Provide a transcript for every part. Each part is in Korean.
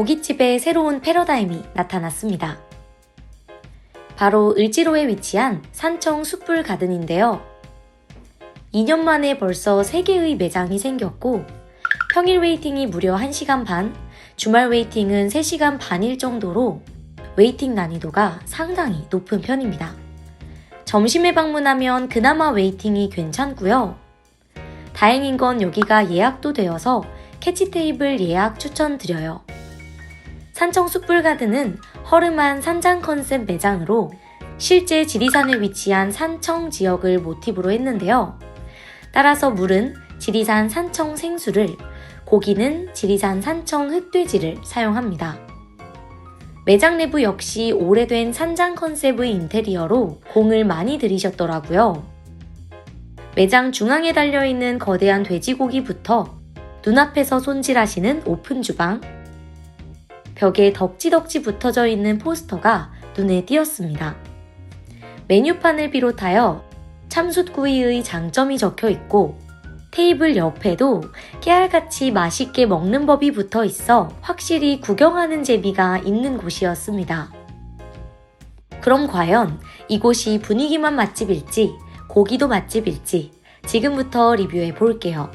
고깃집의 새로운 패러다임이 나타났습니다. 바로 을지로에 위치한 산청 숯불 가든인데요. 2년 만에 벌써 3개의 매장이 생겼고 평일 웨이팅이 무려 1시간 반, 주말 웨이팅은 3시간 반일 정도로 웨이팅 난이도가 상당히 높은 편입니다. 점심에 방문하면 그나마 웨이팅이 괜찮고요. 다행인 건 여기가 예약도 되어서 캐치 테이블 예약 추천드려요. 산청 숯불가든은 허름한 산장 컨셉 매장으로 실제 지리산에 위치한 산청 지역을 모티브로 했는데요. 따라서 물은 지리산 산청 생수를, 고기는 지리산 산청 흑돼지를 사용합니다. 매장 내부 역시 오래된 산장 컨셉의 인테리어로 공을 많이 들이셨더라고요. 매장 중앙에 달려있는 거대한 돼지고기부터 눈앞에서 손질하시는 오픈 주방, 벽에 덕지덕지 붙어져 있는 포스터가 눈에 띄었습니다. 메뉴판을 비롯하여 참숯구이의 장점이 적혀 있고 테이블 옆에도 깨알같이 맛있게 먹는 법이 붙어 있어 확실히 구경하는 재미가 있는 곳이었습니다. 그럼 과연 이곳이 분위기만 맛집일지 고기도 맛집일지 지금부터 리뷰해 볼게요.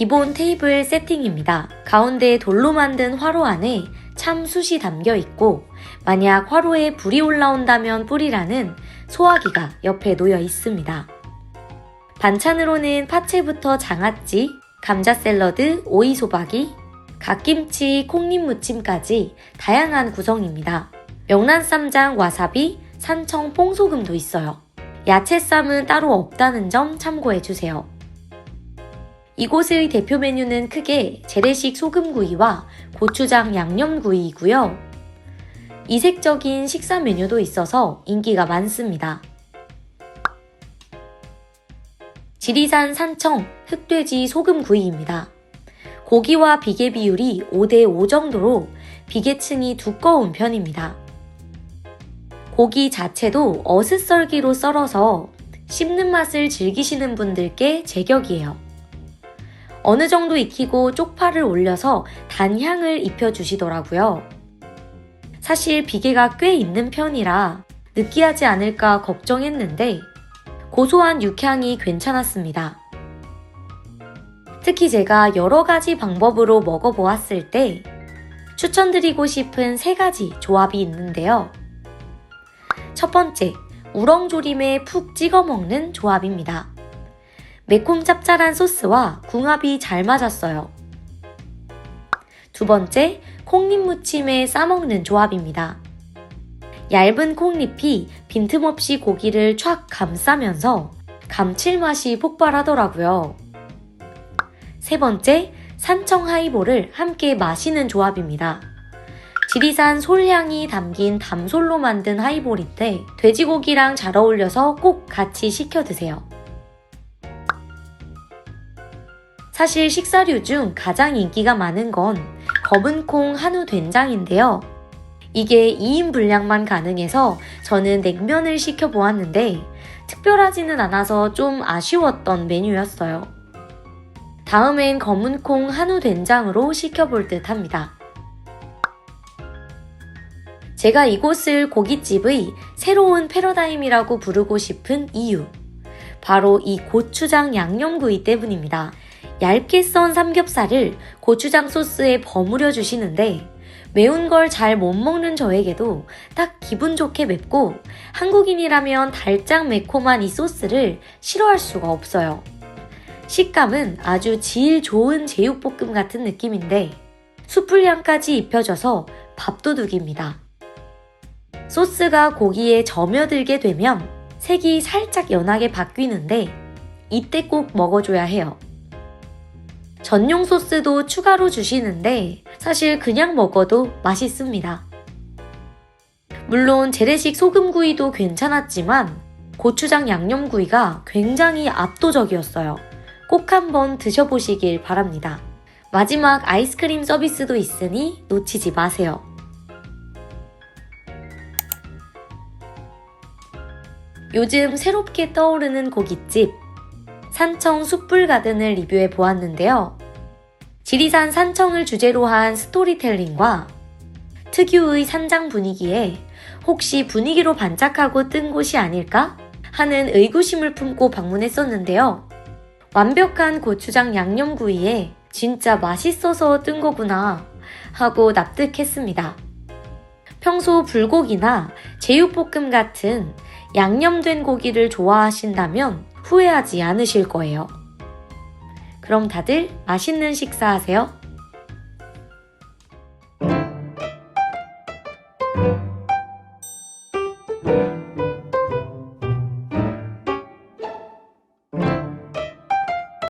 기본 테이블 세팅입니다. 가운데 돌로 만든 화로 안에 참숯이 담겨 있고 만약 화로에 불이 올라온다면 뿌리라는 소화기가 옆에 놓여 있습니다. 반찬으로는 파채부터 장아찌, 감자 샐러드, 오이 소박이, 갓김치, 콩잎 무침까지 다양한 구성입니다. 명란 쌈장, 와사비, 산청 뽕소금도 있어요. 야채쌈은 따로 없다는 점 참고해주세요. 이곳의 대표 메뉴는 크게 재래식 소금구이와 고추장 양념구이이고요. 이색적인 식사 메뉴도 있어서 인기가 많습니다. 지리산 산청 흑돼지 소금구이입니다. 고기와 비계 비율이 5대5 정도로 비계층이 두꺼운 편입니다. 고기 자체도 어슷썰기로 썰어서 씹는 맛을 즐기시는 분들께 제격이에요. 어느 정도 익히고 쪽파를 올려서 단향을 입혀주시더라고요. 사실 비계가 꽤 있는 편이라 느끼하지 않을까 걱정했는데 고소한 육향이 괜찮았습니다. 특히 제가 여러 가지 방법으로 먹어보았을 때 추천드리고 싶은 세 가지 조합이 있는데요. 첫 번째, 우렁조림에 푹 찍어 먹는 조합입니다. 매콤 짭짤한 소스와 궁합이 잘 맞았어요. 두 번째, 콩잎 무침에 싸먹는 조합입니다. 얇은 콩잎이 빈틈없이 고기를 촥 감싸면서 감칠맛이 폭발하더라고요. 세 번째, 산청 하이볼을 함께 마시는 조합입니다. 지리산 솔향이 담긴 담솔로 만든 하이볼인데 돼지고기랑 잘 어울려서 꼭 같이 시켜 드세요. 사실 식사류 중 가장 인기가 많은 건 검은콩 한우 된장인데요. 이게 2인 분량만 가능해서 저는 냉면을 시켜 보았는데 특별하지는 않아서 좀 아쉬웠던 메뉴였어요. 다음엔 검은콩 한우 된장으로 시켜볼 듯 합니다. 제가 이곳을 고깃집의 새로운 패러다임이라고 부르고 싶은 이유. 바로 이 고추장 양념구이 때문입니다. 얇게 썬 삼겹살을 고추장 소스에 버무려 주시는데 매운 걸 잘 못 먹는 저에게도 딱 기분 좋게 맵고 한국인이라면 달짝 매콤한 이 소스를 싫어할 수가 없어요. 식감은 아주 질 좋은 제육볶음 같은 느낌인데 수풀향까지 입혀져서 밥도둑입니다. 소스가 고기에 점여들게 되면 색이 살짝 연하게 바뀌는데 이때 꼭 먹어줘야 해요. 전용 소스도 추가로 주시는데 사실 그냥 먹어도 맛있습니다. 물론 재래식 소금구이도 괜찮았지만 고추장 양념구이가 굉장히 압도적이었어요. 꼭 한번 드셔보시길 바랍니다. 마지막 아이스크림 서비스도 있으니 놓치지 마세요. 요즘 새롭게 떠오르는 고깃집 산청 숯불 가든을 리뷰해 보았는데요. 지리산 산청을 주제로 한 스토리텔링과 특유의 산장 분위기에 혹시 분위기로 반짝하고 뜬 곳이 아닐까 하는 의구심을 품고 방문했었는데요. 완벽한 고추장 양념구이에 진짜 맛있어서 뜬 거구나 하고 납득했습니다. 평소 불고기나 제육볶음 같은 양념된 고기를 좋아하신다면 후회하지 않으실 거예요. 그럼 다들 맛있는 식사하세요.